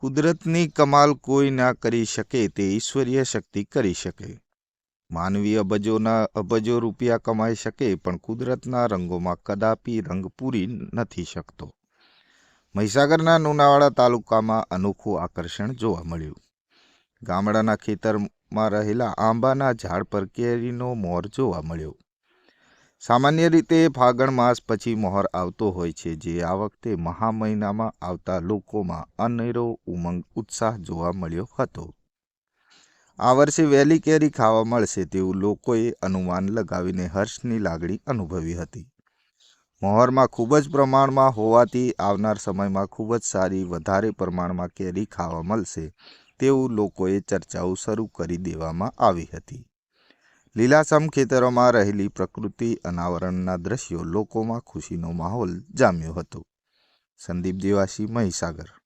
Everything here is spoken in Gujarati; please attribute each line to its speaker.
Speaker 1: કુદરતની કમાલ કોઈ ના કરી શકે તે ઈશ્વરીય શક્તિ કરી શકે. માનવી અબજોના અબજો રૂપિયા કમાઈ શકે પણ કુદરતના રંગોમાં કદાપી રંગ પૂરી નથી શકતો. મહીસાગરના લુણાવાડા તાલુકામાં અનોખું આકર્ષણ જોવા મળ્યું. ગામડાના ખેતરમાં રહેલા આંબાના ઝાડ પર કેરીનો મોર જોવા મળ્યો. સામાન્ય રીતે ફાગણ માસ પછી મોહર આવતો હોય છે, જે આ વખતે મહા મહિનામાં આવતા લોકોમાં અનેરો ઉમંગ, ઉત્સાહ જોવા મળ્યો હતો. આ વર્ષે વહેલી કેરી ખાવા મળશે તેવું લોકોએ અનુમાન લગાવીને હર્ષની લાગણી અનુભવી હતી. મોહરમાં ખૂબ જ પ્રમાણમાં હોવાથી આવનાર સમયમાં ખૂબ જ સારી, વધારે પ્રમાણમાં કેરી ખાવા મળશે તેવું લોકોએ ચર્ચાઓ શરૂ કરી દેવામાં આવી હતી. લીલાછમ ખેતરોમાં રહેલી પ્રકૃતિ અનાવરણના દ્રશ્યો લોકોમાં ખુશીનો માહોલ જામ્યો હતો. સંદીપ દેવાસી મહીસાગર.